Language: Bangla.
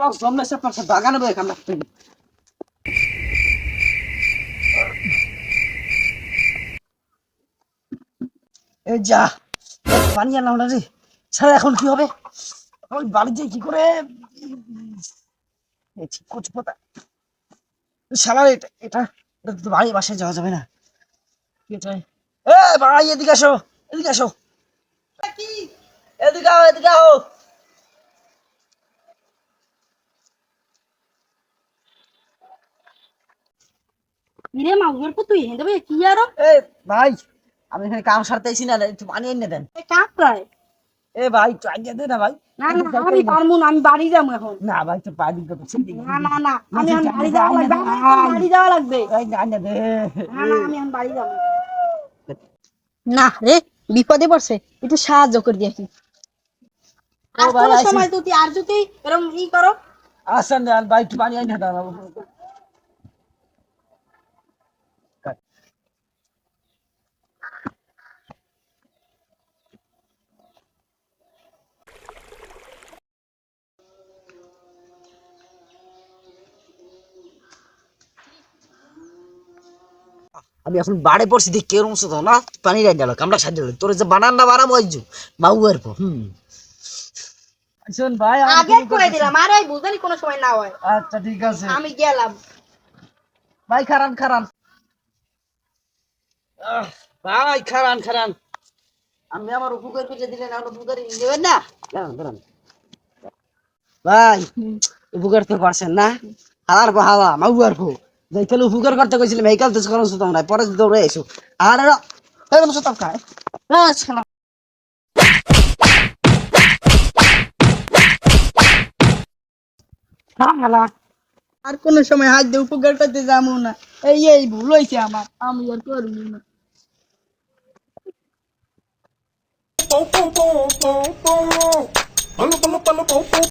তোমার সামনে সে বাগানে বয়ে কামড়া এই যা, পানি আনলাম না রে। ছাড়া এখন কি হবে? ওই বাড়ি যাই কি করে? ঠিক করছি পোতা শালা এটা এটা বাড়ি, বাসায় যাওয়া যাবে না। কি এটা? এ ভাই এদিকে আসো এদিকে আসো। এদিকে আও এদিকে আও। ইরে তুই হেঁদে কি আরও? এ ভাই আমি এখানে কাম সারতেছি না একটু পানি এনে দেন। এ কাঁপড়ায় এ ভাই আগে দে না ভাই। না না আমি পারব না আমি বাড়ি যাব এখন। না ভাই তো পানি না না না আমি এখন বাড়ি যাওয়া লাগবে বাড়ি যাওয়া লাগবে। এই না না দে। না না আমি এখন বাড়ি যাব। না রে বিপদে পড়ছে একটু সাহায্য করে দিয়ে কি আর কোনো। সময় তুই আর যদি এরকম ই করো। আসেন দেন ভাই একটু পানি এনে দেন আমি এখন বাড়ে পড়ছি দেখ কেরম তো না? পানি রাই ডালো কামড়া সাহায্য করল তোর যে বানান না বানাবো আইজু মাউয়ের পর হুম। শুন ভাই আমি আগে করে দিলাম আর এই কোনো সময় না হয়। আচ্ছা ঠিক আছে। আমি গেলাম। ভাই খারান খারান। ভাই খারান খারান। আমি আমার উপকার করে দিলেন আমার উপকার নেবেন না? দাঁড়ান দাঁড়ান। ভাই উপকার তো করছেন না? হাওয়ার পো হাওয়া মাউয়ার পো যাই তাহলে উপকার করতে কইছিলাম এই কাল তো করো সুতাম না পরে দৌড়ে এসো আর বলো সুতাম খায় আচ্ছা আর কোন সময় হাত দিয়ে উপকার করতে যাব না এই এই ভুল হয়েছে আমার আমি আর করব না